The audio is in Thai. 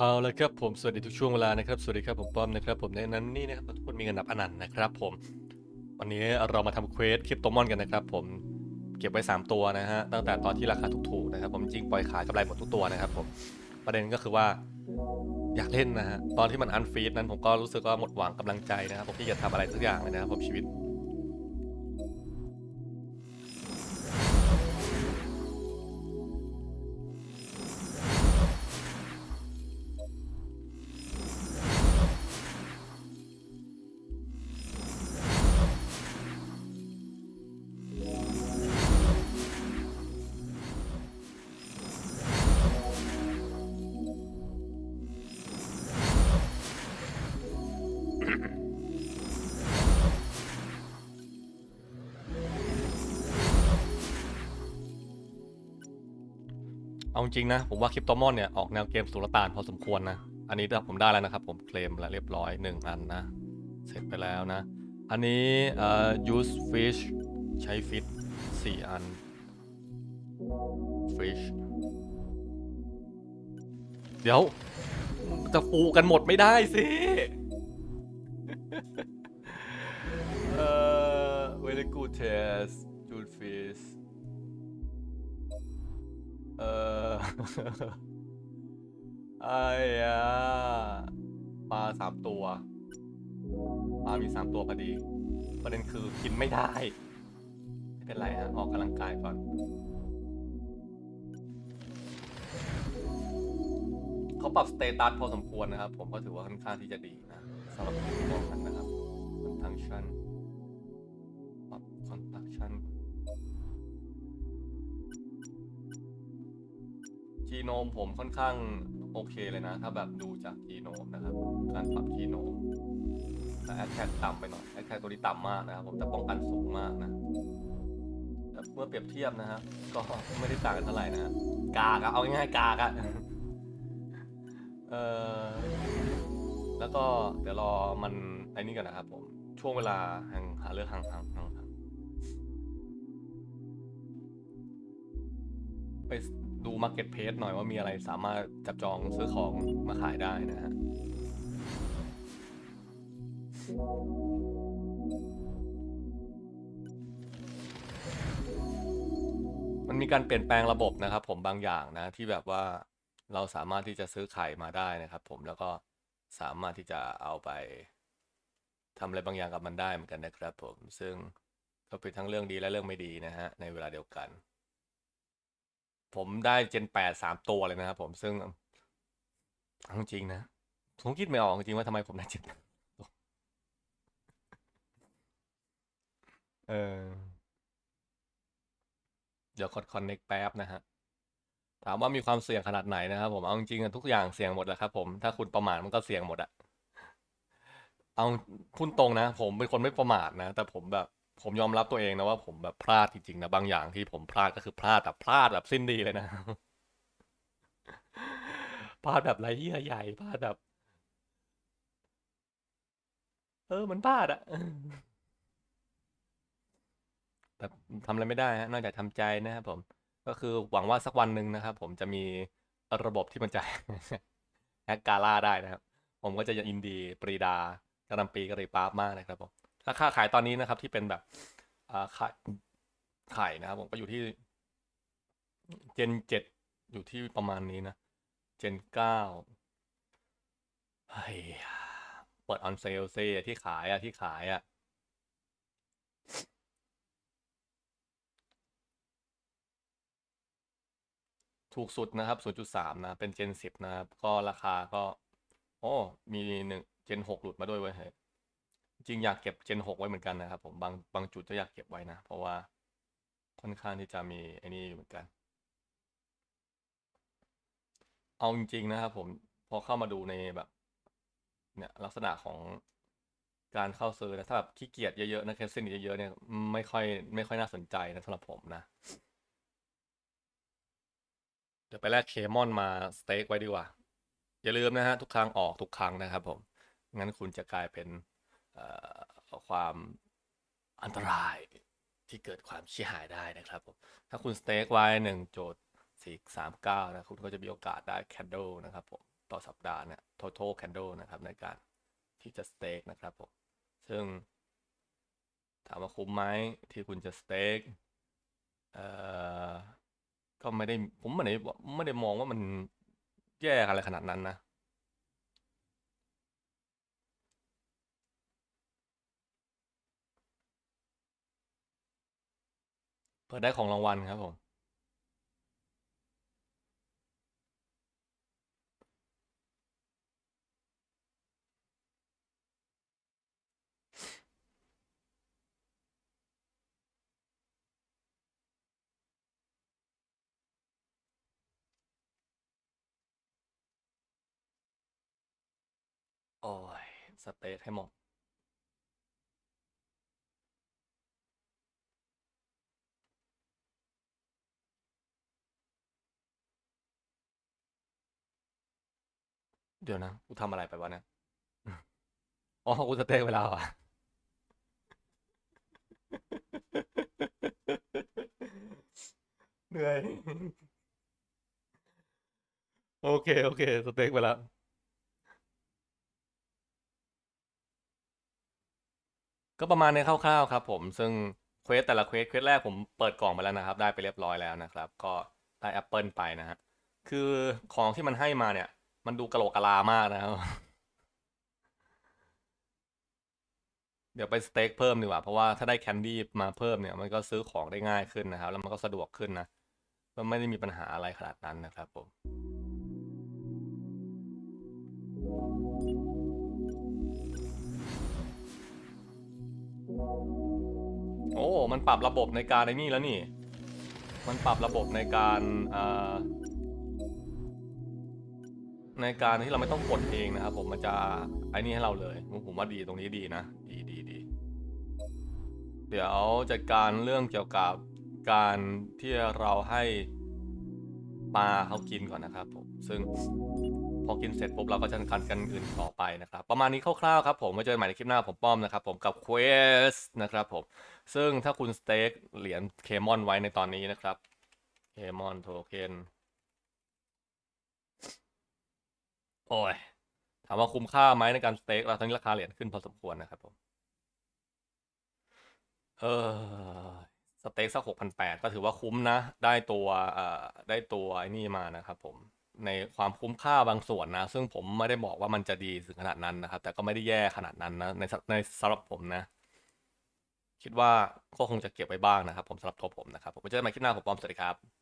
เอาละครับผมสวัสดีทุกช่วงเวลานะครับสวัสดีครับผมป้อมนะครับผมในนั้นนี่นะครับทุกคนมีเงินนับอนันต์นะครับผมวันนี้เรามาทำเควสคริปโตมอนกันนะครับผมเก็บไว้ 3 ตัวนะฮะตั้งแต่ตอนที่ราคาถูกๆนะครับผมจริงปล่อยขายกำไรหมดทุกตัวนะครับผมประเด็นก็คือว่าอยากเล่นนะฮะตอนที่มันอันฟีดนั้นผมก็รู้สึกว่าหมดหวังกำลังใจนะครับผมที่จะทำอะไรสักอย่างเลยนะครับผมชีวิต เอาจริงนะ ผมว่าคริปโตมอนเนี่ย ออกแนวเกมสุลต่านพอสมควรนะ อันนี้ผมได้แล้วนะครับ ผมเคลมแล้วเรียบร้อยหนึ่งอันนะ เสร็จไปแล้วนะ อันนี้เอ่อ use fish ใช้ฟิตสี่อัน fish เดี๋ยว จะฟูกันหมดไม่ได้สิเอ่อ very good test good fish เออ ไอ้ยาปลาสามตัวปลามีสามตัวพอดี ประเด็นคือกินไม่ได้ ไม่เป็นไรฮะออกกำลังกายก่อน เขาปรับสเตตัสพอสมควรนะครับ ผมก็ถือว่าค่อนข้างที่จะดีนะสำหรับพวกนั้นนะครับคอนทังชันปรับคอนทังชัน จีโนมผมค่อนข้างโอเคเลยนะ ถ้าแบบดูจากจีโนมนะครับ การปรับจีโนมแต่แอคแทกต่ำไปหน่อยแอคแทกตัวนี้ต่ำมากนะครับ ผมแต่ป้องกันสูงมากนะเมื่อเปรียบเทียบนะฮะก็ไม่ได้ต่างกันเท่าไหร่นะกากอะเอาง่ายๆกากอะเออแล้วก็เดี๋ยวรอมันไอ้นี่กันนะครับผม ช่วงเวลาห่งหาเรื่องห่างห่างห่างห่างไป ดู Market p l a c e หน่อยว่ามีอะไรสามารถจับจองซื้อของมาขายได้นะฮะมันมีการเปลี่ยนแปลงระบบนะครับ ผมบางอย่างนะที่แบบว่าเราสามารถที่จะซื้อไข่มาได้นะครับ ผมแล้วก็สามารถที่จะเอาไปทำอะไรบางอย่างกับมันได้เหมือนกันนะครับ ผมซึ่งก็เป็นทั้งเรื่องดีและเรื่องไม่ดีนะฮะในเวลาเดียวกัน ผมได้เจนแปดสามตัวเลยนะครับผมซึ่งเอาจริงนะ ผมคิดไม่ออกจริงว่าทำไมผมได้เจนเออเดี๋ยวกด connect แป๊บนะฮะถามว่ามีความเสี่ยงขนาดไหนนะครับผมเอาจริงๆทุกอย่างเสี่ยงหมดแหละครับ ผมถ้าคุณประมาทมันก็เสี่ยงหมดอะเอาพูดตรงนะ ผมเป็นคนไม่ประมาทนะ แต่ผมแบบ ผมยอมรับตัวเองนะว่าผมแบบพลาดจริงๆนะบางอย่างที่ผมพลาดก็คือพลาดแบบพลาดแบบสิ้นดีเลยนะ พลาดแบบไรเยื่อใหญ่พลาดแบบ เออมันพลาดอะแบบทำอะไรไม่ได้ฮะนอกจากทำใจนะครับผม ก็คือหวังว่าสักวันหนึ่งนะครับผมจะมีระบบที่มันจะ แฮกกาล่าได้นะครับ ผมก็จะยินดีปรีดาการัมปีกระรีปาร์มากนะครับผม ราคาขายตอนนี้นะครับที่เป็นแบบขายขายนะครับผมก็อยู่ที่เจนเจ็ดอยู่ที่ประมาณนี้นะเจนเก้าเฮ้ยเปิดออนเซลเซที่ขายอะที่ขายอะถูกสุดนะครับ 0.3 นะ เป็น Gen 10 นะครับ ก็ราคาก็ โอ้ มีหนึ่ง Gen 6 หลุดมาด้วยเว้ยเฮ้ย จริงอยากเก็บ Gen 6 ไว้เหมือนกันนะครับผมบางบางจุดก็อยากเก็บไว้นะ เพราะว่าค่อนข้างที่จะมีไอ้นี่อยู่เหมือนกัน เอาจริง ๆ นะครับผมพอเข้ามาดูในแบบเนี่ยลักษณะของการเข้าซื้อนะถ้าแบบขี้เกียจเยอะๆนะแคสซินเยอะๆเนี่ยไม่ค่อยไม่ค่อยน่าสนใจนะสำหรับผมนะ เดี๋ยวไปแลกเคมอนมาสเต็กไว้ดีกว่า อย่าลืมนะฮะทุกครั้งออกทุกครั้งนะครับผม งั้นคุณจะกลายเป็น ความอันตรายที่เกิดความชิหายได้นะครับผมถ้าคุณสเต็กไว้หนึ่งโจทย์สี่สามเก้านะคุณก็จะมีโอกาสได้แคนเดนะครับผมต่อสัปดาห์เนี่ย total candle นะครับในการที่จะสเต็กนะครับผมซึ่งถามว่าคุ้มไหมที่คุณจะสเต็กเอ่อก็ไม่ได้ผมไม่ได้ไม่ได้มองว่ามันแย่อะไรขนาดนั้นนะ เปิดได้ของรางวัลครับผม โอ้ย สเต็กให้หมด เดี๋ยวนะ กูทำอะไรไปวะเนี่ยอ๋อ กูสเต็กเวลาอะ เหนื่อย โอเค โอเค สเต็กไปแล้วก็ประมาณนี้คร่าวๆครับผม ซึ่งเควสแต่ละเควสเควสแรกผมเปิดกล่องไปแล้วนะครับ ได้ไปเรียบร้อยแล้วนะครับ ก็ได้แอปเปิลไปนะฮะ คือของที่มันให้มาเนี่ย มันดูกะโหลกกะลามากนะครับ เดี๋ยวไปสเต็กเพิ่มดีกว่า เพราะว่าถ้าได้แคนดี้มาเพิ่มเนี่ย มันก็ซื้อของได้ง่ายขึ้นนะครับ แล้วมันก็สะดวกขึ้นนะก็ไม่ได้มีปัญหาอะไรขนาดนั้นนะครับผมโอ้ มันปรับระบบในการไอ้นี่แล้วนี่ มันปรับระบบในการอ่า ในการที่เราไม่ต้องกดเองนะครับผมมันจะไอ้นี่ให้เราเลยผมว่าดีตรงนี้ดีนะ ดีดีดีเดี๋ยวจัดการเรื่องเกี่ยวกับการที่เราให้ปลาเขากินก่อนนะครับผมซึ่งพอกินเสร็จปุ๊บเราก็จะการกันอื่นต่อไปนะครับ ประมาณนี้คร่าวๆครับผมไว้เจอกันใหม่ในคลิปหน้าผมป้อมนะครับผมกับ Quest นะครับผมซึ่งถ้าคุณสเต็กเหรียญเคมอนไว้ในตอนนี้นะครับเคมอนโทเค็น โอ้ย ถามว่าคุ้มค่าไหมในการสเต็กเราตอนนี้ราคาเหรียญขึ้นพอสมควรนะครับผม เออสเต็กสักหกพันแปดก็ถือว่าคุ้มนะ ได้ตัวเอ่อได้ตัวไอ้นี่มานะครับผม ในความคุ้มค่าบางส่วนนะ ซึ่งผมไม่ได้บอกว่ามันจะดีถึงขนาดนั้นนะครับ แต่ก็ไม่ได้แย่ขนาดนั้นนะ ในในสำหรับผมนะ คิดว่าก็คงจะเก็บไว้บ้างนะครับ ผมสำหรับตัวผมนะครับ ผมจอกันใหม่คลิปหน้าผมปอมสวัสดีครับ